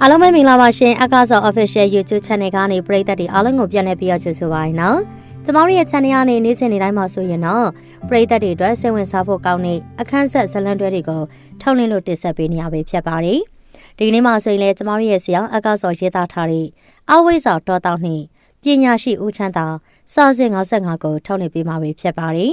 အားလုံးပဲမင်္ဂလာပါရှင်အကားစော official YouTube channel ကနေပရိသတ်တွေအားလုံးကိုပြန်လည်ပြီးတော့ကြိုဆိုပါရနော်ကျမတို့ရဲ့ channel ကနေနေ့စဉ်နေ့တိုင်းမှာဆိုရင်တော့ပရိသတ်တွေအတွက်စိတ်ဝင်စားဖို့ကောင်းတဲ့အခန်းဆက်ဇာတ်လမ်းတွဲတွေကိုထုတ်လင်းလို့တင်ဆက်ပေးနေရပြီဖြစ်ပါတယ်ဒီကနေ့မှာဆိုရင်လည်းကျမတို့ရဲ့ဆရာအကားစောရေးသားထားတဲ့အဝိဇ္ဇာတော်တောင်းနှင့်ပညာရှိဦးချမ်းသာစာစဉ်55ကိုထုတ်လင်းပေးမှာပဲဖြစ်ပါတယ်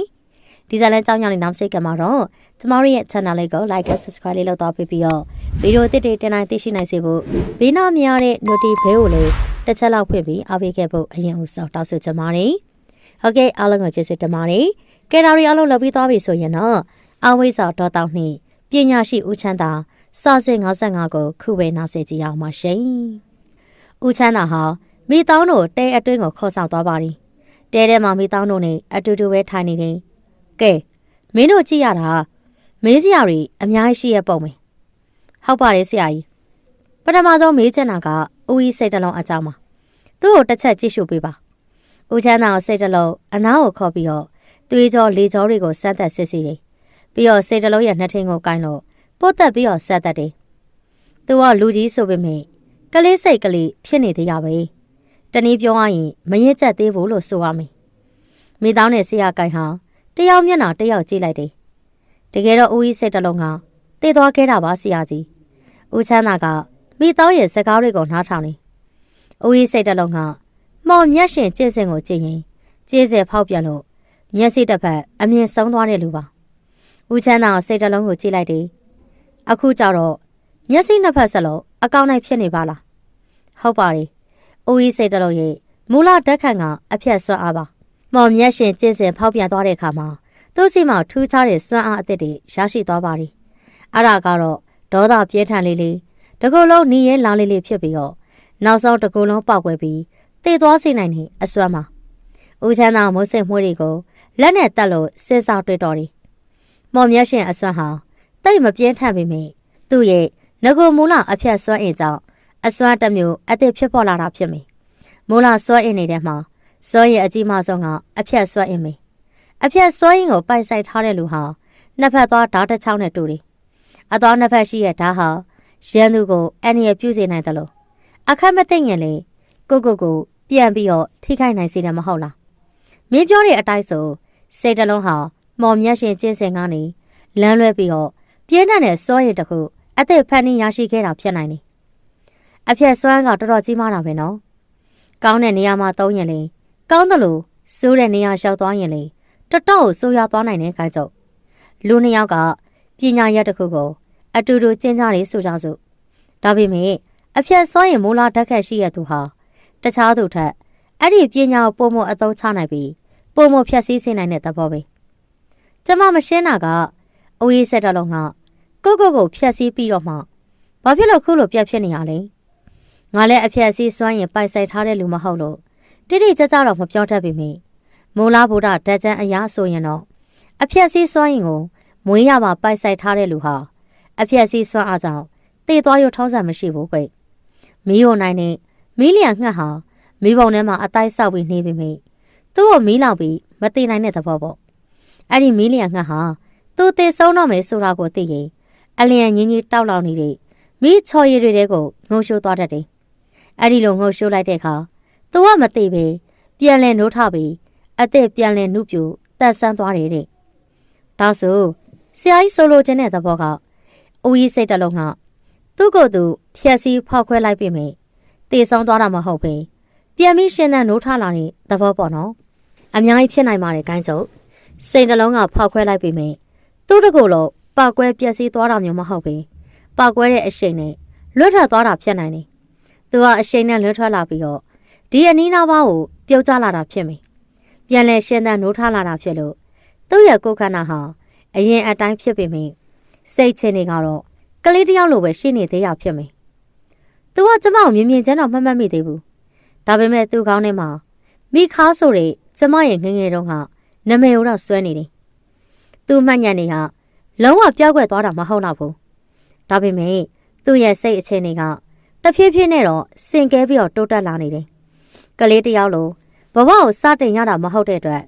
ဒီဇာတ်လမ်းကြောင်းရတဲ့နောက်စိတ်ကမှာတော့ကျမတို့ရဲ့ channel လေးကို like and subscribe လေးလုပ်တော့ပြီးပြီးတော့ဗီဒီယိုတစ်တွေတင်တိုင်းသိရှိနိုင်စေဖို့ဘေးနားမြင်ရတဲ့ notification ကိုလည်းတစ်ချက်လောက်ဖွင့်ပြီးအားပေးခဲ့ဖို့အရင်ဦးဆောင်တောက်ဆိုချင်ပါတယ်။ဟုတ်ကဲ့အားလုံးကိုကျေးဇူးတင်ပါတယ်။ကဲတာရီအားလုံးလုပ်ပြီးသွားပြီဆိုရင်တော့အဝိဇ္ဇာဒေါတောင်းနှင့်ပညာရှိဦးချမ်းသာစာစဉ်55ကိုခုဝေနာစေကြည့်အောင်ပါရှင်။ဦးချမ်းသာဟာမိတောင်းတို့တဲအတွင်းကိုခေါ်ဆောင်သွားပါသည်။တဲထဲမှာမိတောင်းတို့နဲ့အတူတူပဲထိုင်နေတယ်။ ကဲမင်းတို့ကြည့်ရတာမေးစရာတွေအများကြီးရှိရပုံပဲ။ဟုတ်ပါတယ်ဆရာကြီး။ပထမဆုံးမေးချင်တာကဦးကြီးစိတ်တလုံးအကြောင်းပါ။သူ့ကိုတစ်ချက်ကြည့်ရှုပေးပါ။ဦးချမ်းသာကိုစိတ်တလုံးအနားကိုခေါ်ပြီးတော့သွေးကြောလေကြောတွေကိုစမ်းသပ်စစ်စီတယ်။ပြီးတော့စိတ်တလုံးရဲ့နှထင်းကိုကိုင်းလို့ပုတ်တက်ပြီးတော့ဆက်သက်တယ်။သူကလူကြီးဆိုပေမဲ့ကလေးစိတ်ကလေးဖြစ်နေသေးရပဲ။တနည်းပြောရရင်မရစ်ချက်သေးဘူးလို့ဆိုရမယ်။မိသားနဲ့ဆရာကိုင်ဟာ တယောက်မျက်နှာတယောက်ကြည့်လိုက်တယ်။တကယ်တော့ဦးကြီးစိတ်တလုံးကတည်သွားခဲ့တာပါဆရာကြီး။ဦးချမ်းသာကမိသားရဲ့စကားတွေကိုနားထောင်နေ။ဦးကြီးစိတ်တလုံးကမော်မျက်ရှင်ကျင့်စဉ်ကိုကြည့်ရင်ကျေးစဲဖောက်ပြန်လို့မျက်စိတစ်ဖက်အမြင်ဆုံးသွားတဲ့လူပါ။ဦးချမ်းသာစိတ်တလုံးကိုကြည့်လိုက်တယ်။အခုကြတော့မျက်စိနှစ်ဖက်စလုံးအကောင့်နိုင်ဖြစ်နေပါလား။ဟုတ်ပါတယ်။ဦးကြီးစိတ်တလုံးရဲ့မူလဓာတ်ခံကအဖြတ်ဆွမ်းအားပါ။ မော်မျက်ရှင်ကျင့်စဉ်ဖောက်ပြန်သွားတဲ့အခါမှာသူ့စီမှာထူးခြားတဲ့စွမ်းအားအသစ်တွေရရှိသွားပါသည်။အဲ့ဒါကတော့ဒေါသပြင်းထန်လေးလေးတကူလုံးနီးရဲလောင်လေးလေးဖြစ်ပြီးတော့နောက်ဆုံးတကူလုံးပောက်ကွယ်ပြီးတည်သွားစေနိုင်တဲ့အစွမ်းမှာဦးချမ်းသာမိုးစိတ်မှုတွေကိုလက်နဲ့တက်လို့စစ်စောက်တွေ့တော်တယ်။မော်မျက်ရှင်အစွမ်းဟာတိတ်မပြင်းထန်ပေမဲ့သူ့ရဲ့ငကိုမူလအဖြတ်စွမ်းအင်ကြောင့်အစွမ်းတစ်မျိုးအသစ်ဖြစ်ပေါ်လာတာဖြစ်မယ်။မူလစွမ်းအင်နေတဲ့မှာ စွမ်းရည်အကြီးမားဆုံးကအဖြတ်စွမ်းအင်ပဲ။အဖြတ်စွမ်းအင်ကိုပိုက်ဆိုင်ထားတဲ့လူဟာနှစ်ဖက်သွားဓာတ်တစ်ချောင်းနဲ့တူတယ်။အသွားနှစ်ဖက်ရှိတဲ့ဓာတ်ဟာရန်သူကိုအန်ရပြုစေနိုင်တယ်လို့အခက်မသိငင်လေကိုကိုကိုပြန်ပြီးတော့ထိခိုက်နိုင်စေတယ်မဟုတ်လား။မင်းပြောတဲ့အတိုင်းဆိုစိတ်တလုံးဟာမော်မျက်ရှင်ကျင်းစင်ကနေလမ်းလွဲပြီးတော့ပြင်းထန်တဲ့စွမ်းရည်တစ်ခုအသက်ဖန်နေရရှိခဲ့တာဖြစ်နိုင်တယ်။အဖြက်စွမ်းကတော်တော်ကြီးမားတာပဲနော်။ကောင်းတဲ့နေရာမှာသုံးရင်လေ ကောင်းတယ်လို့စိုးတဲ့နေရာလျှောက်သွားရင်လေတတော့ကိုစိုးရသွားနိုင်တဲ့ခိုင်းကြုံလူနှစ်ယောက်ကပညာရက်တစ်ခုကိုအတူတူကျင်းကြတယ်ဆိုကြစို့ဒါပေမဲ့အဖြက်စွမ်းရင်မိုးလာဓာတ်ခတ်ရှိရသူဟာတခြားသူထက်အဲ့ဒီပညာကိုပုံမအသုံးချနိုင်ပြီးပုံမဖြတ်စည်းစေနိုင်တဲ့သဘောပဲကျမမရှင်းတာကအဝေးဆက်တလုံးကကိုကိုကိုဖြတ်စည်းပြီးတော့မှဘာဖြစ်လို့ခုလိုပြတ်ဖြစ်နေရလဲငါလည်းအဖြတ်စည်းစွမ်းရင်ပိုက်ဆိုင်ထားတဲ့လူမဟုတ်လို့ တိတိကျကျတော့မပြောတတ်ပေမိမိုးလားဗုဒ္ဓဓာတ်ချမ်းအရာဆိုရင်တော့အဖြတ်စည်းစွမ်းရင်ကိုမွေးရမှာပိုက်ဆိုင်ထားတဲ့လူဟာအဖြတ်စည်းစွမ်းအားကြောင့်တေသွားရထောင်းဆန်မရှိဘူးကွမီးယိုနိုင်နဲ့မီးလျံငှက်ဟာမီးပုံထဲမှာအတိုင်းဆောက်ပြီးနှေးပေမိသူ့ကိုမီးလောင်ပြီးမသိနိုင်တဲ့သဘောပေါ့အဲ့ဒီမီးလျံငှက်ဟာသူသေဆုံးတော့မယ်ဆိုတာကိုသိရင်အလျံငင်းကြီးတောက်လောင်နေတဲ့မိချော်ရည်တွေတဲကိုငုံရှိုးသွားတတ်တယ်။အဲ့ဒီလိုငုံရှိုးလိုက်တဲ့အခါ သူကမသိပဲပြန်လဲနှိုးထပြီးအသက်ပြန်လဲနှုတ်ပြူတက်ဆန်းသွားတယ်တဲ့။ဒါဆိုဆရာကြီးဆိုလိုချင်တဲ့သဘောကဦးကြီးစိတ်တလုံးကသူ့ကိုယ်သူဖြက်စီးဖောက်ခွဲလိုက်ပြီမေတည်ဆုံးသွားတာမဟုတ်ပဲပြန်ပြီးရှင်းတဲ့နှိုးထလာတဲ့သဘောပေါ့နော်။အများကြီးဖြစ်နိုင်ပါတယ်ကိုင်းကျုပ်စိတ်တလုံးကဖောက်ခွဲလိုက်ပြီမေသူ့တကူလို့ပောက်ကွဲပျက်စီးသွားတာမျိုးမဟုတ်ဘူး။ပောက်ကွဲတဲ့အရှိန်နဲ့လွတ်ထွက်သွားတာဖြစ်နိုင်တယ်။သူကအရှိန်နဲ့လွတ်ထွက်လာပြီးတော့ ဒီအနီးနားဘားကိုပြုတ်ကျလာတာဖြစ်မယ်။ပြန်လဲရှင်းတဲ့နိုးထလာတာဖြစ်လို့သူ့ရဲ့ကိုယ်ခန္ဓာဟာအရင်အတိုင်းဖြစ်ပေမယ့်စိတ်ချင်းတွေကတော့ကလေးတယောက်လိုပဲရှိနေသေးရဖြစ်မယ်။သူကကျမကိုမြင်မြင်ချင်းတော့မှတ်မှတ်မိသေးဘူး။ဒါပေမဲ့သူ့ကောင်းထဲမှာမိခါဆိုတဲ့ကျမရဲ့ငငယ်တုန်းကနမေကိုတော့စွဲနေတယ်။သူ့မှတ်ညံနေဟာလုံးဝပြောက်ွက်သွားတာမဟုတ်တော့ဘူး။ဒါပေမဲ့သူ့ရဲ့စိတ်အခြေအနေကတဖြည်းဖြည်းနဲ့တော့စင်ကဲပြီးတော့တိုးတက်လာနေတယ်။ ကလေးတယောက်လိုဘဝကိုစတင်ရတာမဟုတ်တဲ့အတွက်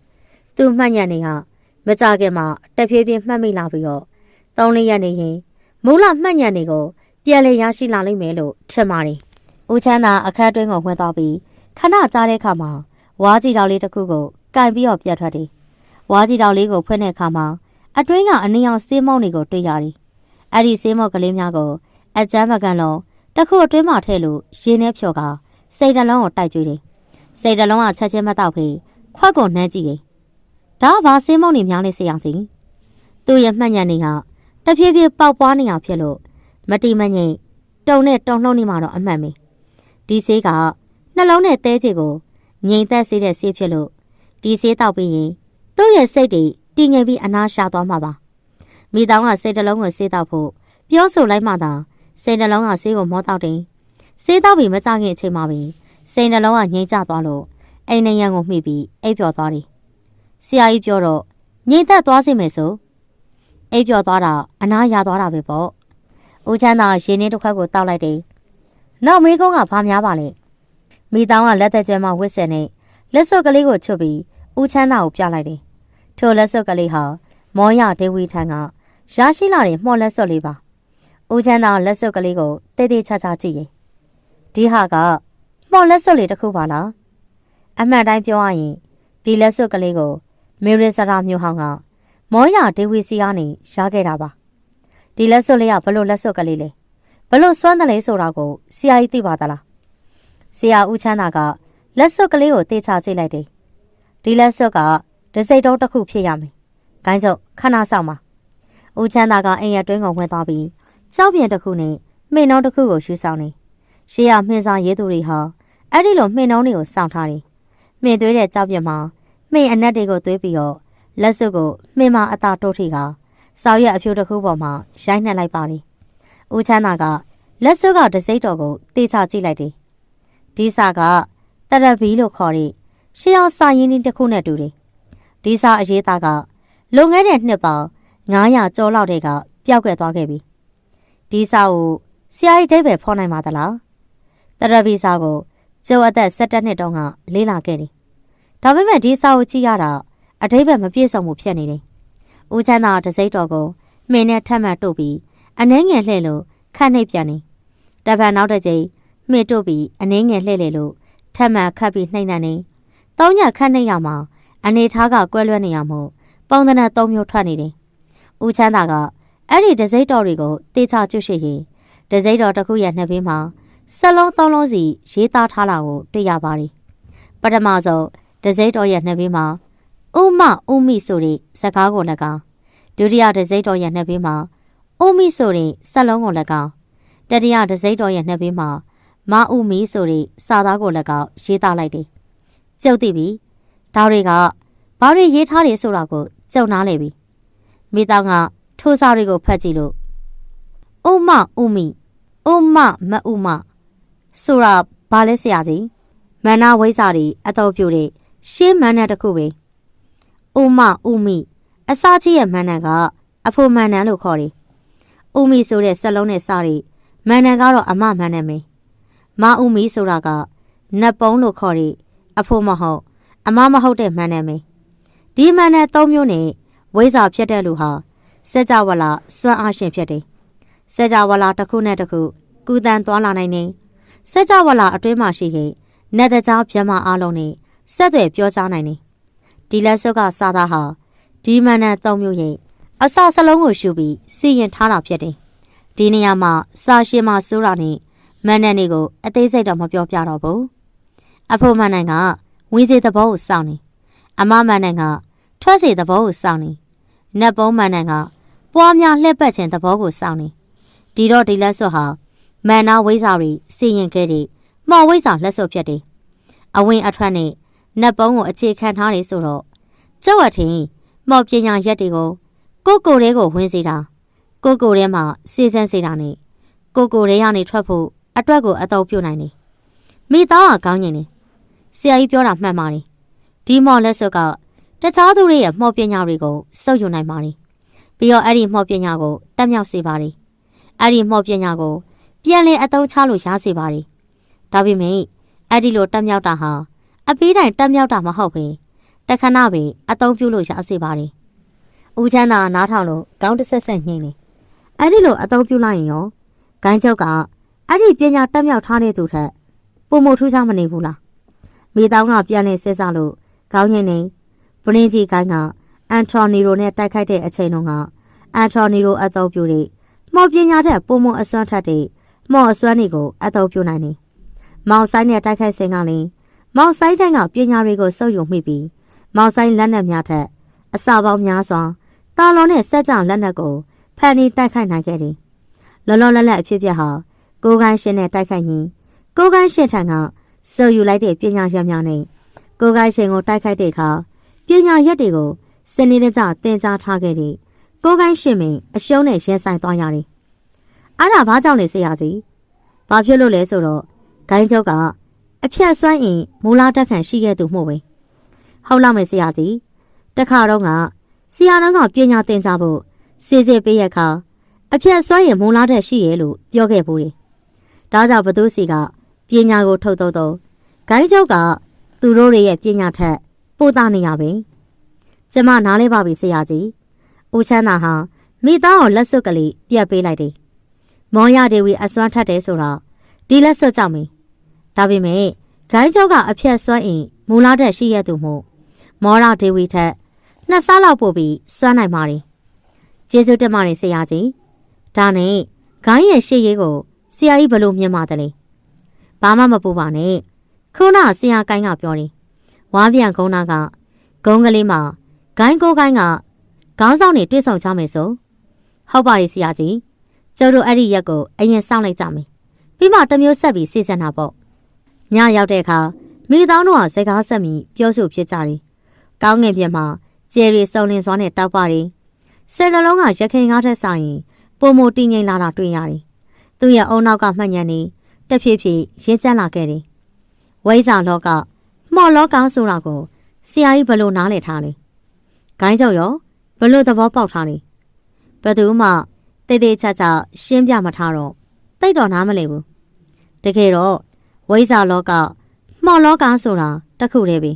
သူ့မှတ်ညံနေကမကြခင်မှာတဖြည်းဖြည်းမှတ်မိလာပြီးတော့သုံးလေးရက်နေရင်မမူလမှတ်ညံတွေကိုပြန်လည်ရရှိလာလိမ့်မယ်လို့ထင်ပါတယ်။ဦးချမ်းသာအခန်းတွင်းကိုဝင်သွားပြီးခဏကြားတဲ့အခါမှာဝါးကြီးတောင်လေးတစ်ခုကိုကင်ပြီးတော့ပြတ်ထွက်တယ်။ဝါးကြီးတောင်လေးကိုဖွင့်တဲ့အခါမှာအတွင်းကအနည်းအောင်ဆေးမောင်းတွေကိုတွေ့ရတယ်။အဲ့ဒီဆေးမောင်းကလေးများကိုအကျမ်းမကန်လုံးတစ်ခုအတွင်းမှာထည့်လို့ရင်းနှဲဖြော်ကစိတ်တလုံးကိုတိုက်ကြွေးတယ်။ စိတ်တလုံးကချက်ချင်းမတော့ဖေးခွက်ကိုနှမ်းကြည့်တယ်။ဒါကဘာဆေးမောင်းနေများလဲစေအောင်စီ။သူ့ရဲ့မှတ်ညံတွေကတဖြည်းဖြည်းပေါက်ပွားနေအောင်ဖြစ်လို့မတိမငိမ့်တုံနဲ့တုံနှုံနေမှာတော့အမှန်ပဲဒီဆေးကနှလုံးနဲ့သဲချေကိုငြိမ်သက်စေတဲ့ဆေးဖြစ်လို့ဒီဆေးတောက်ပြီးရင်သူ့ရဲ့စိတ်တွေတည်ငြိမ်ပြီးအနာရှာသွားမှာပါမိတောင်ကစိတ်တစ်လုံးကိုဆေးတောက်ဖို့ပြောဆိုလိုက်မှသာစိတ်နှလုံးကဆေးကိုမောတောက်တယ်ဆေးတောက်ပြီးမကြခင်အချိန်မှာပဲ စိတ်နှလုံးကငြိမ်ကျသွားလို့အိမ်နေရန်ကိုမှီပြီးအိပ်ပျော်သွားတယ်ဆရာကြီးပြောတော့ငြိမ်သက်သွားစေမယ်ဆိုအိပ်ပျော်သွားတာအနာရသွားတာပဲပေါ့ဦးချမ်းသာရင်းနှင်းတစ်ခွက်ကိုတောက်လိုက်တယ်နောက်မေးကုန်းကဘာများပါလဲမိတောင်ကလက်သက်ကျွဲမှဝစ်စင်နဲ့လက်စွပ်ကလေးကိုချွတ်ပြီးဦးချမ်းသာကိုပြလိုက်တယ်ထိုလက်စွပ်ကလေးဟာမောရဒေဝီထံကရရှိလာတဲ့မှော်လက်စွပ်လေးပါဦးချမ်းသာလက်စွပ်ကလေးကိုတိတ်တိတ်ချာချာကြည့်ရင်ဒီဟာက မှော်လက်စွပ်လေးတစ်ခုပါလားအမှန်တိုင်းပြောရရင်ဒီလက်စွပ်ကလေးကိုမေရီစရာမျိုးဟောင်းကမောရဒေဝီစီကနေရခဲ့တာပါဒီလက်စွပ်လေးကဘလို့လက်စွပ်ကလေးလဲဘလို့စွမ်းတယ်လဲဆိုတာကိုဆရာကြီးသိပါသလားဆရာဦးချမ်းသာကလက်စွပ်ကလေးကိုတေချာကြည့်လိုက်တယ်ဒီလက်စွပ်ကဒစိတ်တုံးတစ်ခုဖြစ်ရမယ်ဂိုင်းစုပ်ခဏဆောင်ပါဦးချမ်းသာကအိမ်ရတွင်းကိုဝင်သွားပြီးကြောက်ပြန်တစ်ခုနဲ့မှင်နှောင်းတစ်ခုကိုယူဆောင်နေရှေးရမှင်ဆောင်ရေးသူတွေဟာ အဲ့ဒီလိုမှင်နှောင်းတွေကိုစောင့်ထားတယ်မှင်သွေးတဲ့ကြောက်ပြန်မှာမှင်အနက်တွေကိုသွေးပြီးတော့လက်စွပ်ကိုမှင်မအသာတိုးထိကဆောက်ရက်အဖြူတစ်ခုပေါ်မှာရိုက်နှက်လိုက်ပါလိ။ဦးချမ်းသာကလက်စွပ်ကဒစိမ့်တော်ကိုတေချာကြည့်လိုက်တယ်။ဒီစာကတရဘီလို့ခေါ်တဲ့ရှေးအောင်စာရင်းလေးတစ်ခုနဲ့တူတယ်။ဒီစာအရေးသားကလွန်ခဲ့တဲ့နှစ်ပေါင်း900ကျော်လောက်တည်းကပျောက်ကွယ်သွားခဲ့ပြီ။ဒီစာကိုဆရာကြီးဒိတ်ပဲဖော်နိုင်ပါသလား။တရဘီစာကို ကျုပ်အသက်17နှစ်တုန်းကလေးလာခဲ့တယ်။ဒါပေမဲ့ဒီစာကိုကြည့်ရတာအတိတ်ပဲမပြည့်စုံမှုဖြစ်နေတယ်။ဦးချမ်းသာတစိမ့်တော်ကိုမင်းနဲ့ထပ်မှတ်တို့ပြီးအနှဲငယ်လှဲ့လို့ခန့်နှိပ်ပြန်နေ။တပံနောက်တစ်ချိန်မှစ်တို့ပြီးအနှဲငယ်လှဲ့လေလို့ထပ်မှတ်ခတ်ပြီးနှိပ်နေနေ။တောင်းညခန့်နှိပ်ရမှာအနေထားကကွဲလွဲနေရမို့ပုံသဏ္ဍာန်သုံးမျိုးထွက်နေတယ်။ဦးချမ်းသာကအဲ့ဒီတစိမ့်တော်တွေကိုတေချာကျွရှိရင်တစိမ့်တော်တစ်ခုရဲ့နှစ်ဘေးမှာ စလုံးသုံးလုံးစီရေးသားထားတာကိုတွေ့ရပါတယ်။ပထမဆုံးတစိမ့်တော်ရဲ့နှစ်ဘေးမှာဥမဥမိဆိုတဲ့စကားကို၎င်းဒုတိယတစိမ့်တော်ရဲ့နှစ်ဘေးမှာဥမိဆိုတဲ့စက်လုံးကို၎င်းတတိယတစိမ့်တော်ရဲ့နှစ်ဘေးမှာမဥမိဆိုတဲ့စာသားကို၎င်းရေးသားလိုက်တယ်။ကျုပ်သိပြီ။ဒါတွေကဘာတွေရေးထားတယ်ဆိုတာကိုကျုံနားလေပြီ။မိသားကထိုးစာတွေကိုဖတ်ကြည့်လို့ဥမဥမိဥမမဥမ ဆိုတာဘာလဲဆရာကြီးမန္နာဝိဇ္ဇာတွေအတော့ပြိုတဲ့ရှေးမန္နတစ်ခုပဲဥမဥမိအစာကြီးရဲ့မန္နကအဖို့မန္နလို့ခေါ်တယ်ဥမိဆိုတဲ့စက်လုံးနဲ့စတဲ့မန္နကတော့အမမန္နပဲမဥမိဆိုတာကနတ်ပုံးလို့ခေါ်တဲ့အဖို့မဟုတ်အမမဟုတ်တဲ့မန္နပဲဒီမန္န၃မျိုးနဲ့ဝိဇ္ဇာဖြစ်တဲ့လူဟာစัจ java လာစွမ်းအားရှင်ဖြစ်တယ်စัจ java လာတစ်ခုနဲ့တစ်ခုကူတန်သွားလာနိုင်နေ စัจ java လာအတွင်းမှာရှိခဲ့နတ်တကြားပြမအားလုံးနဲ့ဆက်သွယ်ပြောကြားနိုင်နေဒီလက်စုပ်ကစာသားဟာဒီမန်နဲ့သုံးမျိုးရဲ့အစစလုံးကိုရှုပြီးစီရင်ထားတာဖြစ်တယ်ဒီနေရာမှာစာရှင်မစိုးတာနဲ့မန်နဲ့တွေကိုအသေးစိတ်တော့မပြောပြတော့ဘူးအဖို့မန်နဲ့ကဝင်းစေသဘောကိုစောင့်နေအမမန်နဲ့ကထွက်စေသဘောကိုစောင့်နေနတ်ပုံးမန်နဲ့ကပွားများလှက်ပတ်ခြင်းသဘောကိုစောင့်နေဒီတော့ဒီလက်စွပ်ဟာ မန်နာဝိဇ္ဇာတွေစီရင်ခဲ့တဲ့မော်ဝိဇ္ဇာလက်စွပ်ဖြစ်တယ်အဝင်အထွက်နဲ့နတ်ပုံးကိုအခြေခံထားတယ်ဆိုတော့ကျုပ်အထင်မော်ပညာရက်တွေကိုကိုကိုတဲကိုဝင်စေတာကိုကိုတဲမှာစီစန်းစေတာနဲ့ကိုကိုတဲရနေထွက်ဖို့အတွက်ကိုအတော့ပြုတ်နိုင်တယ်မိသားကကောင်းညင်နေဆရာကြီးပြောတာမှန်ပါတယ်ဒီမော်လက်စွပ်ကတခြားသူတွေရဲ့မော်ပညာတွေကိုစုပ်ယူနိုင်ပါတယ်ပြီးတော့အဲ့ဒီမော်ပညာကိုတက်မြောက်စေပါတယ်အဲ့ဒီမော်ပညာကို ပြန်လည်အသုံးချလို့ရစေပါတယ်ဒါပေမဲ့အဲ့ဒီလိုတက်မြောက်တာဟာအပီးတိုင်တက်မြောက်တာမဟုတ်ပဲတခဏပဲအသုံးပြုလို့ရစေပါတယ်။ဦးချမ်းသာနားထောင်လို့ခေါင်းတစ်ဆက်ဆက်ညှိနေ။အအဲ့ဒီလိုအသုံးပြုလိုက်ရင်ရောဂိုင်းချုပ်ကအဲ့ဒီပညာတက်မြောက်ထားတဲ့သူထက်ပုံမထူးခြားမနေဘူးလားမိသားကပြန်နေဆက်စားလို့ကောင်းငင်နေဘရင်းကြီးကိုင်းကအန်တိုနီရိုနဲ့တိုက်ခိုက်တဲ့အချိန်တုန်းကအန်တိုနီရိုအသုံးပြုတဲ့မော်ပညာထက်ပုံမအစွမ်းထက်တဲ့ မော်အစွမ်းတွေကိုအသုံးပြုနိုင်နေမောင်ဆိုင်နဲ့တိုက်ခိုက်စဉ်ကလည်းမောင်ဆိုင်တိုင်းကပညာတွေကိုစုပ်ယူမိပြီးမောင်ဆိုင်လက်နက်များထက်အစာပေါင်းများစွာတာလွန်နဲ့စက်ကြောင်လက်နက်ကိုဖန်ပြီးတိုက်ခိုက်နိုင်ခဲ့တယ်လောလောလတ်လတ်အဖြစ်ပြက်ဟာကိုကိုင်းရှင်နဲ့တိုက်ခိုက်ရင်ကိုကိုင်းရှင်ထံကစုပ်ယူလိုက်တဲ့ပညာရပ်များနဲ့ကိုကိုင်းရှင်ကိုတိုက်ခိုက်တဲ့အခါပညာရက်တွေကိုစနေတကျတင်ကြားထားခဲ့တဲ့ကိုကိုင်းရှင်မင်းအရှုံးနဲ့ရဲဆိုင်သွားရတယ်။ အဲ့ဒါဘာကြောင့်လဲဆရာစီ။ဘာဖြစ်လို့လဲဆိုတော့ဂိုင်းချုပ်ကအဖြတ်ဆွမ်းရင်မူလာတက်ခံရှိခဲ့သူမှုပဲ။ဟုတ်လားမယ်ဆရာစီ။တခါတော့ကဆရာတော်ကပညာသင်ကြားဖို့စီစစ်ပေးရခါအဖြတ်ဆွမ်းရင်မူလာတက်ရှိရဲ့လို့ပြောခဲ့ဘူးတယ်။ဒါကြောင့်ဘသူစီကပညာကိုထုတ်တော့တော့ဂိုင်းချုပ်ကသူတို့ရဲ့ပညာထက်ပို့တာနေရပဲ။ကျမနားလဲပါပြီဆရာကြီး။ဦးချမ်းသာဟာမိသားကိုလက်စွပ်ကလေးပြတ်ပေးလိုက်တယ်။ မောင်ရဒေဝီအစွမ်းထက်တယ်ဆိုတော့ဒီလက်စွပ်ကြောင့်မင်း။ဒါပေမဲ့ဂိုင်းကျောက်ကအဖြတ်စွမ်းအင်မူလာတဲ့ရှိရသူမို့မောရဒေဝီထက်နှစ်ဆလောက်ပို့ပြီးစွမ်းနိုင်ပါတယ်။ကျေးဇူးတင်ပါတယ်ဆရာကြီး။ဒါနဲ့ဂိုင်းရဲ့ရှေ့ရေးကိုဆရာကြီးဘယ်လိုမြင်ပါတယ်လဲ။ဘာမှမပူပါနဲ့။ခုနဆရာကိုင်းကပြောတယ်။ဝါပြန်ကုန်းနာကဂုံးကလေးမှာဂိုင်းကိုကိုင်းကခေါင်းဆောင်နေတွေ့ဆုံကြမယ်ဆိုဟုတ်ပါရဲ့ဆရာကြီး ကျုပ်တို့အဲ့ဒီရက်ကိုအရင်စောင့်လိုက်ကြမယ်ပြီးမှတစ်မျိုးဆက်ပြီးစီစဉ်တာပေါ့ညရောက်တဲ့အခါမိသားတို့ဟာစကားဆက်ပြီးပြောဆိုဖြစ်ကြတယ်ကောင်းငင်ပြမှာကျယ်ရီစုံလင်စွာနဲ့တောက်ပါတယ်ဆယ်နှလုံးကရခင်ကားထက်ဆိုင်ရင်ပုံမတည်ငြိမ်လာတာတွေ့ရတယ်သူ့ရဲ့အုံနောက်ကမှတ်ညံနေတဖြည်းဖြည်းရင်းကျက်လာခဲ့တယ်ဝိဇာလောကမော်လောကဆိုတာကိုဆရာကြီးဘယ်လိုနားလည်ထားလဲဂိုင်းကြောက်ရောဘလို့သဘောပေါက်ထားလဲဘယ်သူမှ တိတ်တိတ်ချာချာရှင်းပြမထားတော့တိတ်တော်နားမလဲဘူးတကယ်တော့ဝိဇာလောကမှော်လောကဆိုတာတခုတည်းပဲ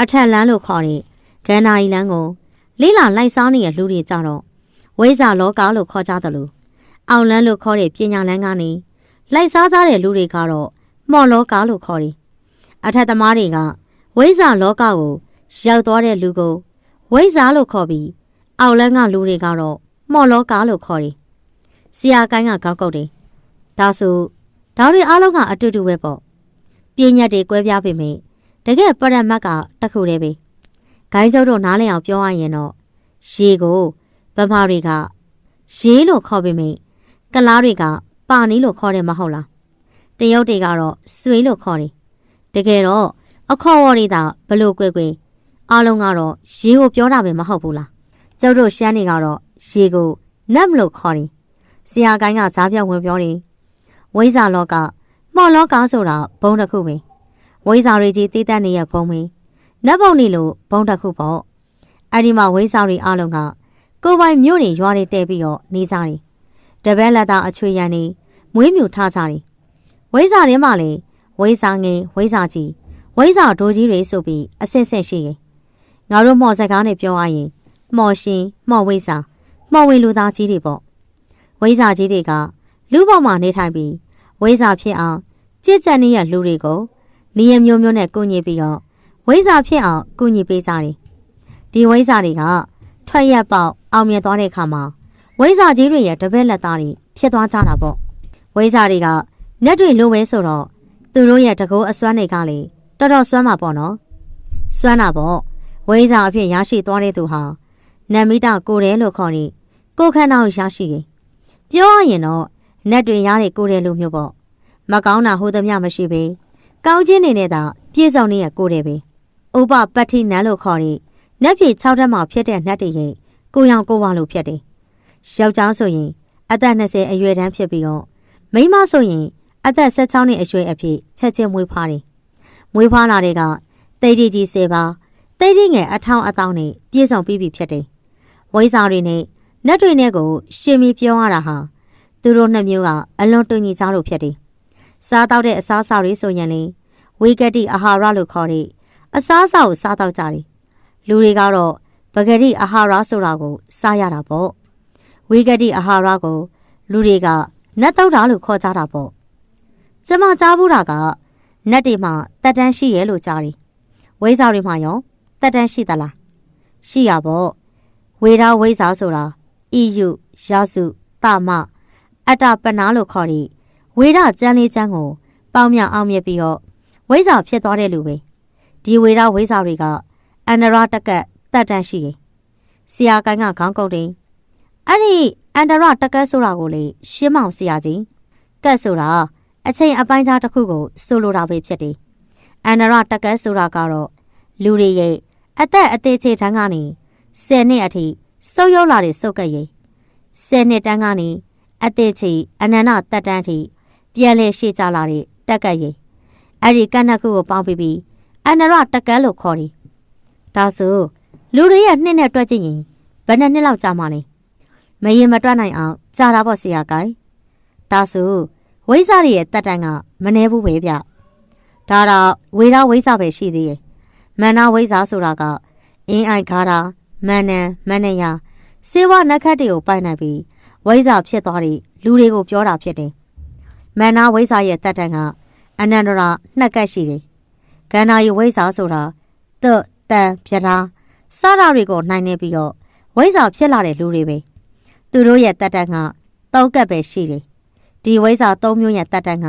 အထက်လန်းလို့ခေါ်တဲ့ဂန္ဓာရီလန်းကိုလေးလာလိုက်စားနေတဲ့လူတွေကြတော့ဝိဇာလောကလို့ခေါ်ကြတယ်လို့အောင်လန်းလို့ခေါ်တဲ့ပညာလန်းကနေလိုက်စားကြတဲ့လူတွေကတော့မှော်လောကလို့ခေါ်တယ်အထက်သမားတွေကဝိဇာလောကကိုရောက်သွားတဲ့လူကိုဝိဇာလို့ခေါ်ပြီးအောက်လန်းကလူတွေကတော့ မော်လောကာလို့ခေါ်တယ်။ဆရာကိုင်းကကောက်ကုတ်တယ်။ဒါဆိုဒါတွေအားလုံးကအတူတူပဲပေါ့။ပြည့်ညတ်တွေကွဲပြားပေမယ့်တကယ်ပရမတ်ကတခုတည်းပဲ။ဂိုင်းကျုပ်တို့နားလည်အောင်ပြောရရင်တော့ရေကိုဗမာတွေကရေလို့ခေါ်ပေမယ့်ကလားတွေကပါနီလို့ခေါ်တယ်မဟုတ်လား။တရုတ်တွေကတော့ဆွေးလို့ခေါ်တယ်။တကယ်တော့အခေါ်ဝေါ်တွေသာဘလို့ကွယ်ကွယ်အားလုံးကတော့ရေကိုပြောတာပဲမဟုတ်ဘူးလားကျုပ်တို့ရှမ်းတွေကတော့ ရေကိုနတ်မလို့ခေါ်တယ်ဆရာကိုင်းကဈာပြောက်ဝင်ပြောတယ်ဝိဇာလောကမော်လောကဆိုတာဘုံတစ်ခုပဲဝိဇာတွေကြီးတည်တတ်နေရဘုံပဲနတ်ဘုံနေလို့ဘုံတစ်ခုပေါ့အဲ့ဒီမှာဝိဇာတွေအားလုံးကကိုပိုင်မြို့တွေရွာတွေတဲပြီးတော့နေကြတယ်တပည့်လက်သားအချွေရန်နေမွေးမြူထားကြတယ်ဝိဇာထဲမှာလေဝိဇာငယ်ဝိဇာကြီးဝိဇာဒိုးကြီးတွေဆိုပြီးအဆင့်ဆင့်ရှိရင်ငါတို့မော်စကားနဲ့ပြောရရင်မော်ရှင်မော်ဝိဇာ မော်ဝင်လူသားကြီးတွေပေါ့ဝိဇာကြီးတွေကလူပေါ်မှာနေထိုင်ပြီးဝိဇာဖြစ်အောင်ကြစ်ကြက်နေတဲ့လူတွေကိုနေရမျိုးမျိုးနဲ့ကုညီပြီးတော့ဝိဇာဖြစ်အောင်ကုညီပေးကြတယ်ဒီဝိဇာတွေကထွက်ရက်ပေါက်အောင်မြင်သွားတဲ့အခါမှာဝိဇာကြီးတွေရဲ့တပည့်လက်သားတွေဖြစ်သွားကြတာပေါ့ဝိဇာတွေကနက်တွေလိုပဲဆိုတော့သူတို့ရဲ့တကောအစွမ်းတွေကလေတော်တော်စွမ်းမှာပေါ့နော်စွမ်းတာပေါ့ဝိဇာအဖြစ်ရရှိသွားတဲ့သူဟာနတ်မိတာကိုတယ်လို့ခေါ်နေ ကိုခန္ဓာကိုရရှိရင်ပြောရရင်တော့နတ်တွေရတဲ့ကိုတယ်လို့မျိုးပေါ့မကောင်းတာဟိုသမျှမရှိပေကောင်းခြင်းနေနဲ့သာပြည့်စုံနေတဲ့ကိုတယ်ပဲဥပပတ္ထိနတ်လို့ခေါ်နေနတ်ပြည်6ထပ်မှာဖြစ်တဲ့နတ်တွေရဲ့ကိုရောင်ကိုဝါလို့ဖြစ်တယ်ယောက်ျားဆိုရင်အသက်20အရွယ်တန်းဖြစ်ပြီးတော့မိန်းမဆိုရင်အသက်16နှစ်အရွယ်အဖြစ်ချက်ချင်းမွေးဖွားတယ်မွေးဖွားလာတဲ့ကတိတ်တိကြီး10ပါးတိတ်တိငယ်အထောင်အသောင်းနဲ့ပြည့်စုံပြီးပြီဖြစ်တယ်ဝိဇာတွေနဲ့ နတ်တွေနဲ့ကိုရှင်းပြီးပြောရတာဟာသူတို့နှစ်မျိုးကအလွန်တူညီကြလို့ဖြစ်တယ်။စားတော့တဲ့အစားအစာတွေဆိုရင်လေဝေကတိအာဟာရလို့ခေါ်တဲ့အစားအစာကိုစားတော့ကြတယ်။လူတွေကတော့ပဂတိအာဟာရဆိုတာကိုစားရတာပေါ့။ဝဝီဂတိအာဟာရကိုလူတွေကနတ်တုတ်တာလို့ခေါ်ကြတာပေါ့ကျမကြားဘူးတာကနတ်တွေမှာတက်တန်းရှိရဲ့လို့ကြားတယ်ဝိဇ္ဇာတွေမှာရောတက်တန်းရှိသလားရှိရပေါ့ဝေဒဝိဇ္ဇာဆိုတာ ဣယုရာစုတမအတ္တပနာလို့ခေါ်တဲ့ဝေဒကျမ်းလေးကျမ်းကို ပေါင်းမြောက်အောင်မြင်ပြီးတော့ဝိဇ္ဇာဖြစ်သွားတဲ့လူပဲဒီဝေဒဝိဇ္ဇာတွေကအန္တရာတက်ကတ်တက်တန်းရှိတယ်ဆရာကိုင်းကခေါင်းကုတ်တယ်အဲ့ဒီအန္တရာတက်ကတ်ဆိုတာကိုလေရှင်းမောင်ဆရာကြီးကတ်ဆိုတာအချိန်အပိုင်းခြားတစ်ခုကိုဆိုလိုတာပဲဖြစ်တယ်အန္တရာတက်ကတ်ဆိုတာကတော့လူတွေရဲ့အသက်အသေးချေတန်းကနေ10နှစ်အထိ စုပ်ယုပ်လာတဲ့စုပ်ကက်ရိပ်10နှစ်တန်းကနေအသေးချေအနန္တတက်တန်းထိပြန်လဲရှေ့ကြလာတဲ့တက်ကက်ရိပ်အဲ့ဒီကန့်နှစ်ခုကိုပေါင်းပြီးပြီးအန္တရတက်ကက်လို့ခေါ်တယ်ဒါဆိုလူတွေရဲ့နှစ်နဲ့တွက်ကြည့်ရင်ဘယ်နှစ်နှစ်လောက်ကြာမှလဲမရင်မတွက်နိုင်အောင်ကြာတာပေါ့ဆရာကိုင်ဒါဆိုဝိဇ္ဇာရဲ့တက်တန်းကမနှဲဘူးပဲဗျဒါတော့ဝေဒဝိဇ္ဇာပဲရှိသေးရဲ့မန္နာဝိဇ္ဇာဆိုတာကအင်းအိုင်ခါတာ မန္နံမန္နယစေဝနက္ခတ်တွေကိုပိုင်နိုင်ပြီးဝိဇ္ဇာဖြစ်သွားတဲ့လူတွေကိုပြောတာဖြစ်တယ်မန္နာဝိဇ္ဇာရဲ့တက်တန်းကအနန္တရာနှစ်ကတ်ရှိတယ်ကန္နာယဝိဇ္ဇာဆိုတာတတန်ပြတာစတာတွေကိုနိုင်နေပြီးတော့ဝိဇ္ဇာဖြစ်လာတဲ့လူတွေပဲသူတို့ရဲ့တက်တန်းကသုံးကတ်ပဲရှိတယ်ဒီဝိဇ္ဇာသုံးမျိုးရဲ့တက်တန်းက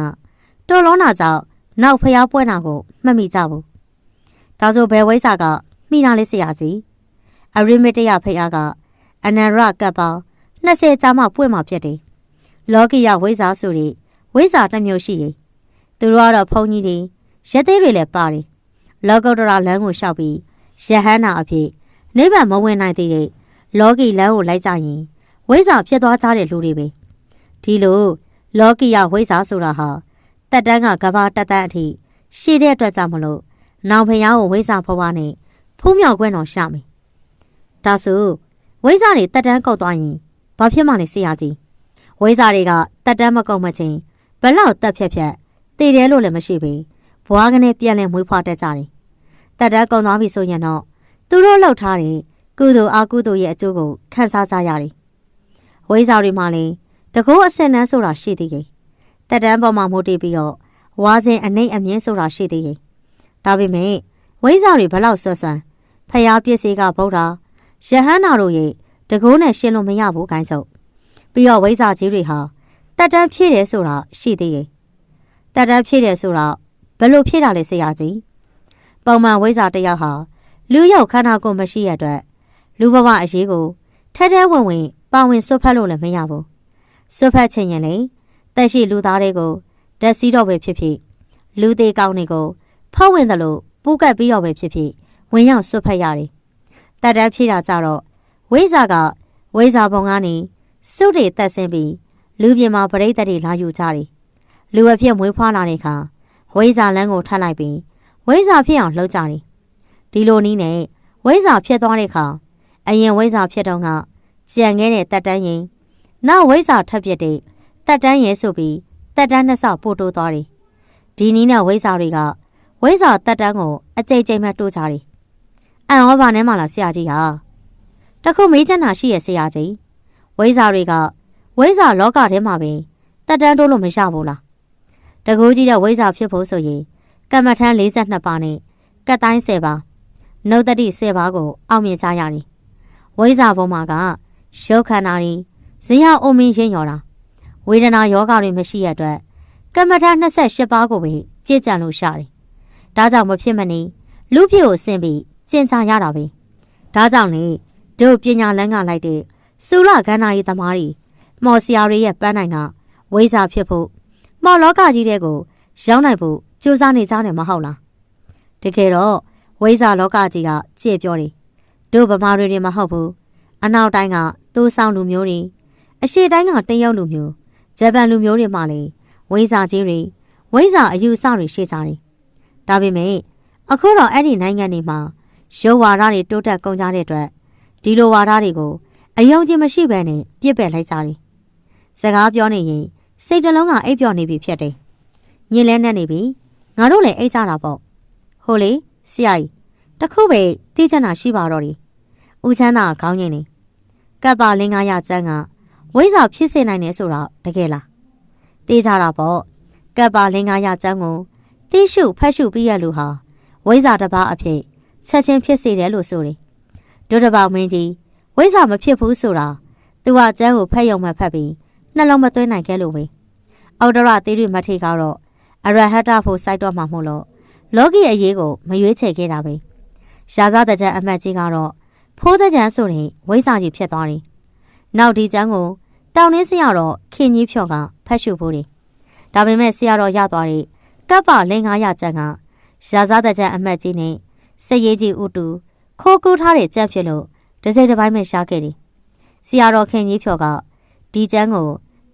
တော်လုံးနာကြောင့်နောက်ဖျားပွဲနာကိုမှတ်မိကြဘူးဒါဆိုဘယ်ဝိဇ္ဇာကမိနာလေးဆရာစီ အရိမတရဖျားကအနန္ရကပ်ပေါင်း20ကြာမှပွင့်မှာဖြစ်တယ်လောကီယဝိဇ္ဇာဆိုတဲ့ဝိဇ္ဇာတစ်မျိုးရှိတယ်သူတို့ကတော့ဘုန်းကြီးတွေရက်သေးတွေလည်းပါတယ်လောကုတ္တရာလမ်းကိုလျှောက်ပြီးယဟန္တာအဖြစ်နိဗ္ဗာန်မဝင်နိုင်သေးတဲ့လောကီလမ်းကိုလိုက်ကြရင်ဝိဇ္ဇာဖြစ်သွားကြတဲ့လူတွေပဲဒီလိုလောကီယဝိဇ္ဇာဆိုတာဟာတက်တန်းကကဘာတက်တန်းအထိရှည်တဲ့အတွက်ကြောင့်မလို့နောင်ဖျားကိုဝိဇ္ဇာဖွားဖွားနဲ့ဖူးမြောက်ခွင့်တော်ရှာမယ် ဒါဆိုဝိဇ္ဇာတွေတက်တန်းကုတ်သွားရင်ဘာဖြစ်မှလဲဆရာကြီးဝိဇ္ဇာတွေကတက်တန်းမကုတ်မချင်းဘလောက်တက်ဖြက်ဖြက်တည်တယ်လို့လည်းမရှိဘူးဘွားကနေပြန်လဲမွေးဖွားတတ်ကြတယ်တက်တန်းကုံသွားပြီဆိုရင်တော့သူတို့လှုပ်ထားတဲ့ကုသိုလ်အကုသိုလ်ရဲ့အကျိုးကိုခံစားကြရတယ်ဝိဇ္ဇာတွေမှလည်းတကောအစင်နှန်းဆိုတာရှိသေးတယ်တက်တန်းပေါ်မှာမို့တည်ပြီးတော့ဝါစဉ်အနှိမ့်အမြင့်ဆိုတာရှိသေးတယ်ဒါပေမဲ့ဝိဇ္ဇာတွေဘလောက်ဆွဆန်ဖျားပစ္စည်းကဗုဒ္ဓ ယဟန္တာတို့ရဲ့တကိုးနဲ့ရှင်းလို့မရဘူးခိုင်းချုပ်ပြီးတော့ဝိဇ္ဇာကြီးတွေဟာတက်တန်းဖြည့်တယ်ဆိုတာရှိသေးရဲ့တက်တန်းဖြည့်တယ်ဆိုတာဘယ်လိုဖြည့်တာလဲဆရာကြီးပုံမှန်ဝိဇ္ဇာတစ်ယောက်ဟာလူရောက်ခန္ဓာကိုယ်မရှိရတဲ့လူဘဝအရေးကိုထဲထဲဝင်ဝင်ပါဝင်ဆွတ်ဖက်လို့လည်းမရဘူးဆွတ်ဖက်ခြင်းရင်လေတက်ရှိလူသားတွေကိုဓာတ်စီးတော့ပဲဖြစ်ဖြစ်လူသေးကောင်းတွေကိုဖောက်ဝင်တယ်လို့ပူးကပ်ပြီးတော့ပဲဖြစ်ဖြစ်ဝင်ရောက်ဆွတ်ဖက်ရတယ် တတ်တတ်ဖြည့်တာကြတော့ဝိဇာကဝိဇာပုံကနေစုတွေတက်ဆင်းပြီးလူပြင်မှာပရိသတ်တွေလာယူကြတယ်လူအဖြစ်မွေးဖွားလာတဲ့အခါဝိဇာလန်းကိုထပ်လိုက်ပြီးဝိဇာဖြစ်အောင်လှုပ်ကြတယ်ဒီလိုနည်းနဲ့ဝိဇာဖြစ်သွားတဲ့အခါအရင်ဝိဇာဖြစ်တော့ကကြံခဲ့တဲ့တက်တန်းရင်နောက်ဝိဇာထပ်ပြတဲ့တက်တန်းရဲဆိုပြီးတက်တန်းနှစ်ဆောက်ပို့တိုးသွားတယ်ဒီနည်းနဲ့ဝိဇာတွေကဝိဇာတက်တန်းကိုအကြိမ်ကြိမ်မှတိုးကြတယ် အန်ဩဘာနဲ့မှလားဆရာကြီးဟာတခုမေးချင်တာရှိရဲ့ဆရာကြီးဝိဇာတွေကဝိဇာလောကထဲမှာပဲတက်တန်းတိုးလို့မရဘူးလားတကူကြီးတဲ့ဝိဇာဖြစ်ဖို့ဆိုရင်ကမ္မထမ်း42ပါးနဲ့ကတ်တိုင်း10ပါးနှုတ်တတိ10ပါးကိုအောင်မြင်ကြရတယ်ဝိဇာဘုံမှာကရုပ်ခန္ဓာတွေဇင်ရအုံမင်းရင်ရော်တာဝေဒနာယောဂတွေမရှိရတဲ့ကမ္မထ28ပါးကိုပဲကြည်ကြံလို့ရှာတယ်။ဒါကြောင့်မဖြစ်မနေလူဖြစ်ကိုဆင်ပြီး ကျင်ချရတာပဲ။ဒါကြောင့်လေတို့ပညာလန်းကလိုက်တဲ့စုလကန္နာရီသမားတွေမော်ဆရာတွေရဲ့ပန်းနိုင်ကဝိဇာဖြစ်ဖို့မော်လောကကြီးတဲ့ကိုရောက်နိုင်ဖို့ကြိုးစားနေကြတယ်မဟုတ်လား။တကယ်တော့ဝိဇာလောကကြီးကကြည့်ပြောတယ်။တို့ဗမာတွေတွေမဟုတ်ဘူး။အနောက်တိုင်းကသိုးဆောင်လူမျိုးတွေအရှေ့တိုင်းကတရုတ်လူမျိုးဂျပန်လူမျိုးတွေမှလည်းဝိဇာကြီးတွေဝိဇာအယူအဆတွေရှိကြတယ်။ဒါပေမဲ့အခုတော့အဲ့ဒီနိုင်ငံတွေမှာ ရုပ်ဝါဒတွေတိုးတက်ကုန်ကြတဲ့အတွက်ဒီလိုဝါဒတွေကိုအယုံကြည်မရှိဘဲနဲ့ပြစ်ပယ်လိုက်ကြတယ်။စကားပြောနေရင်စိတ်တလုံးကအိပ်ပျော်နေပြီဖြစ်တယ်။ညင်လဲနဲ့နေပြီ။ငါတို့လည်းအိပ်ကြတာပေါ့။ဟိုလေဆရာကြီးတခုပဲသိချင်တာရှိပါတော့တယ်။ဦးချမ်းသာခေါင်းငိမ့်နေ။ကပ်ပါလင်းကားရကျန်းကဝိဇ္ဇာဖြစ်စေနိုင်တယ်ဆိုတော့တကယ်လားတေးကြတာပေါ့ကပ်ပါလင်္ကာရကျန်းကိုတိရှုဖတ်ရှုပြီးရလူဟာဝိဇ္ဇာတစ်ပါးအဖြစ် ချက်ချင်းဖြစ်စေတယ်လို့ဆိုတယ်ဒုတပေါမင်းကြီးဝိဇ္ဇာမဖြစ်ဘူးဆိုတာသူကကျန်းကိုဖတ်ယုံမှဖတ်ပြီးနှလုံးမသွင်းနိုင်ခဲ့လို့ပဲအော်ဒရသေးတွေမထေကတော့အရဟတဖို့စိုက်တော့မှမို့လို့လောကီအရေးကိုမရွေးချယ်ခဲ့တာပဲရာဇတဲ့ကျန်အမတ်ကြီးကတော့ဖိုးတဲ့ကျန်ဆိုရင်ဝိဇ္ဇာကြီးဖြစ်သွားတယ်နောက်ဒီကျန်းကိုတောင်းနှင်းစရတော့ခင်ကြီးဖြော့ကဖတ်ရှုဖို့တယ်ဒါပေမဲ့ဆရာတော်ရသွားတဲ့ကပ်ပါလင်္ကာရကျန်ကရာဇတဲ့ကျန်အမတ်ကြီးနဲ့ စက်ရေးကြီးဥတူခိုးကူးထားတဲ့ကြက်ဖြစ်လို့တစိမ့်တစ်ပိုင်းပဲရှားခဲ့တယ်ဆရာတော်ခင်ကြီးဖြော့ကဒီကျန်းကို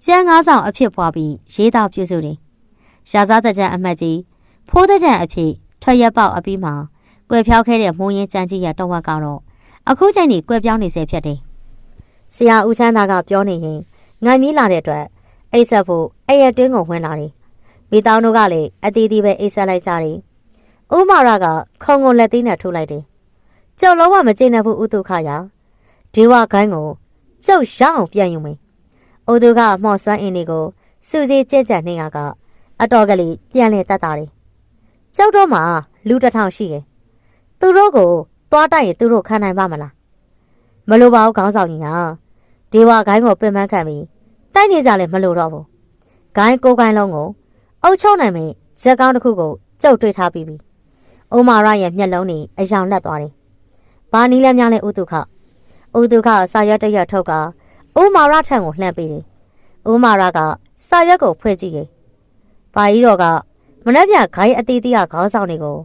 ကျန်းငါးဆောင်အဖြစ်ပွားပြီးရေးသားပြုစုတယ်ရာဇတဲ့ကျန်အမတ်ကြီးဖိုးတဲ့ကျန်အဖြစ်ထွက်ရက်ပေါက်အပြီးမှာကွယ်ဖြောက်ခဲ့တဲ့မိုးရင်ကြမ်းကြီးရတော့ဝက်ကတော့အခုချိန်ကြီးကွယ်ပြောင်းနေစေဖြစ်တယ်။ဆရာဦးချမ်းသာကပြောနေရင်ငံမီးလာတဲ့အတွက်အိတ်ဆက်ဖို့အဲ့ရတွင်းကိုဝင်လာတယ်။မိသားတို့ကလည်းအတီးတီးပဲအိတ်ဆက်လိုက်ကြတယ်။ ဥမာရကခုံကိုလက်သေးနဲ့ထိုးလိုက်တယ်။ကြောက်လုံးဝမကျင့်တဲ့ဘူးဥတုခရာဒေဝခိုင်းကိုကြောက်ရအောင်ပြန်ယူမယ်။ဥတုကမော့စွမ်းအင်းတွေကိုစူစီကြက်ကြက်နေရကအတော်ကလေးပြန်လေတတ်တာတယ်။ကြောက်တော့မှလူတစ်ထောင်ရှိတယ်။သူတို့ကိုသွားတိုက်ရင်သူတို့ခံနိုင်ပါမလားမလိုပါဘူးခေါင်းဆောင်ကြီးဟာဒေဝဂိုင်းကိုပင်ပန်းခံပြီးတိုက်နေကြလဲမလိုတော့ဘူးဂိုင်းကိုဂိုင်းလုံးကိုအုပ်ချုပ်နိုင်မယ်ဇက်ကောင်းတစ်ခုကိုကြုတ်တွေ့ထားပြီးပြီ အိုမာရရဲ့မျက်လုံးတွေအယောင်လက်သွားတယ်ဘာနီးလဲများလဲဥတုခဥတုခစာရွက်တစ်ရွက်ထုတ်ကအိုမာရထံကိုလှမ်းပေးတယ်အိုမာရကစာရွက်ကိုဖွင့်ကြည့်တယ်ဘာကြီးတော်ကမနှက်ပြဂိုင်းအတီးတီးကခေါင်းဆောင်တွေကို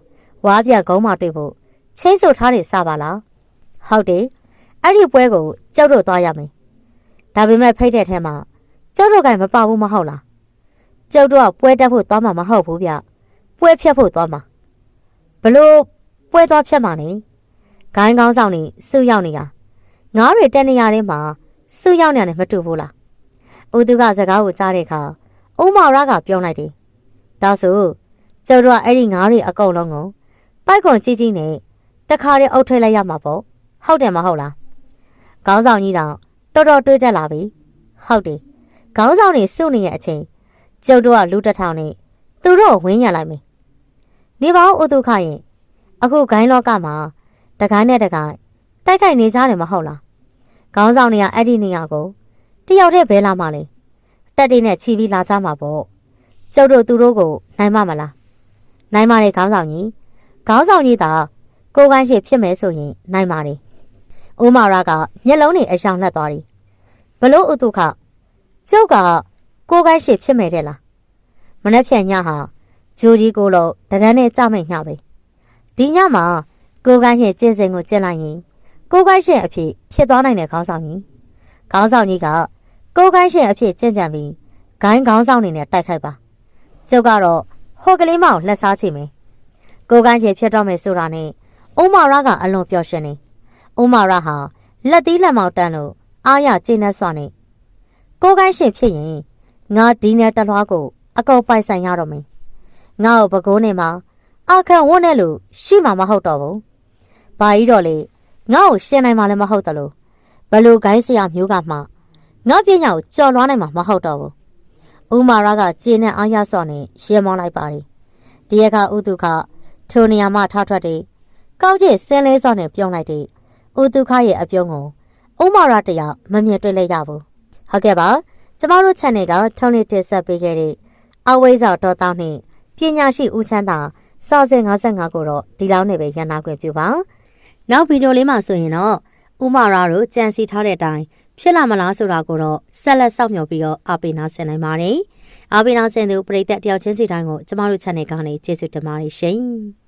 ဝါးပြကုန်းမှတွေ့ဖို့ချိတ်ဆိုထားတယ်စပါလားဟုတ်တယ်အဲ့ဒီပွဲကိုကြောက်တော့သွားရမယ်ဒါပေမဲ့ဖိတ်တဲ့ထဲမှာကြောက်တော့ကင်မပါဘူးမဟုတ်လားကြောက်တော့ပွဲတက်ဖို့သွားမှာမဟုတ်ဘူးဗျပွဲဖြတ်ဖို့သွားမှာ ဘလို့ပွဲသွားဖြတ်မှာနေဂိုင်းကောင်းဆောင်နေစုရောက်နေတာငားတွေတက်နေရတဲ့မှာစုရောက်နေတယ်မတူဘူးလားဦးသူကစကားကိုကြားတဲ့အခါအုံမောင်ရကပြောလိုက်တယ်ဒါဆိုကျော်တော့အဲ့ဒီငားတွေအကုန်လုံးကိုပိုက်ကွန်ကြီးကြီးနဲ့တခါတည်းအုပ်ထိတ်လိုက်ရမှာပေါ့ဟုတ်တယ်မဟုတ်လားခေါင်းဆောင်ကြီးတောင်တော်တော်တွေးတက်လာပြီဟုတ်တယ်ခေါင်းဆောင်နေစုနေရဲ့အချိန်ကျုပ်တို့ကလူတစ်ထောင်နဲ့သူတို့ဝင်းရလိုက်မယ် နေပါဦးဥတုခရင်အခုဂိုင်းလောကမှာတကိုင်းနဲ့တကိုင်းတိုက်ခိုက်နေကြတယ်မဟုတ်လားခေါင်းဆောင်တွေကအဲ့ဒီနေရာကိုတယောက်တည်းဘဲလာမှလဲတက်တိနဲ့ချီပြီးလာကြမှာပေါ့ကျုပ်တို့သူတို့ကိုနိုင်မမလားနိုင်မတဲ့ခေါင်းဆောင်ကြီးခေါင်းဆောင်ကြီးသာကိုကိုင်းရှိဖြစ်မယ်ဆိုရင်နိုင်ပါတယ်။အိုမာရာကမျက်လုံးတွေအယောင်လက်သွားတယ်။ဘလို့ဥတုခကျုပ်ကကိုကိုင်းရှိဖြစ်မယ်တဲ့လား။မနှက်ဖြန်ညဟာ ဂျိုကြီးကိုလို့တရန်းနဲ့ကြမိတ်ညပဲ။ဒီညမှာကိုကိုင်းရှိကျင့်စဉ်ကိုကျင့်လိုက်ရင်ကိုကိုင်းရှိအဖြစ်ဖြစ်သွားနိုင်တဲ့ခေါင်းဆောင်ကြီး။ခေါင်းဆောင်ကြီးကကိုကိုင်းရှိအဖြစ်ကျင့်ကြံပြီးဂိုင်းခေါင်းဆောင်နေနဲ့တိုက်ခိုက်ပါ။ကျုပ်ကတော့ဟိုကလေးမအောင်လက်စားချင်မယ်။ကိုကိုင်းရှိဖြစ်တော့မယ်ဆိုတာနဲ့။အိုမာရကအလွန်ပျော်ရွှင်နေ။အိုမာရဟာလက်သီးလက်မောက်တန်းလို့အားရကျင်းနေစွာနေ။ကိုကိုင်းရှင်ဖြစ်ရင်ငါဒီနယ်တလွားကိုအကောက်ပိုက်ဆိုင်ရတော့မယ်။ ငါ့ကိုပကိုးနေမှာအခန့်ဝတ်နေလို့ရှိမှာမဟုတ်တော့ဘူး။ဘာကြီးတော့လေငါ့ကိုရှင်းနိုင်မှာလည်းမဟုတ်တလို့ဘလို့ဂိုင်းဆရာမျိုးကမှငါပညာကိုကြော်လွှားနိုင်မှာမဟုတ်တော့ဘူး။ဥမာရကကျင်းနဲ့အားရစော့နေရှင်းမောင်းလိုက်ပါရီ။ဒီရကဥတုခထိုနေရာမှထထွက်တယ်ကောက်ကျစ်ဆင်းလဲစောနဲ့ပြုံးလိုက်တဲ့ဦးဒုခရဲ့အပြုံးကိုဥမာရတရမမြင်တွေ့လိုက်ရဘူးဟုတ်ကဲ့ပါကျမတို့ channel ကထုံးနေတက်ဆက်ပေးခဲ့တဲ့အဝိဇ္ဇာတော်တောင်းနှင့် ပညာရှိဦးချမ်းသာစောစင်55ကိုတော့ဒီလောက်နဲ့ပဲရန်နာခွင့်ပြုပါနောက်ဗီဒီယိုလေးမှာဆိုရင်တော့ဥမာရတို့ကြံစီထားတဲ့အတိုင်းဖြစ်လာမလားဆိုတာကိုတော့ဆက်လက်စောင့်မျှော်ပြီးတော့အားပေးနာဆင်နိုင်ပါတယ်အားပေးနာဆင်သူပရိသတ်တယောက်ချင်းစီတိုင်းကိုကျမတို့ channel ကနေကျေးဇူးတင်ပါတယ်ရှင်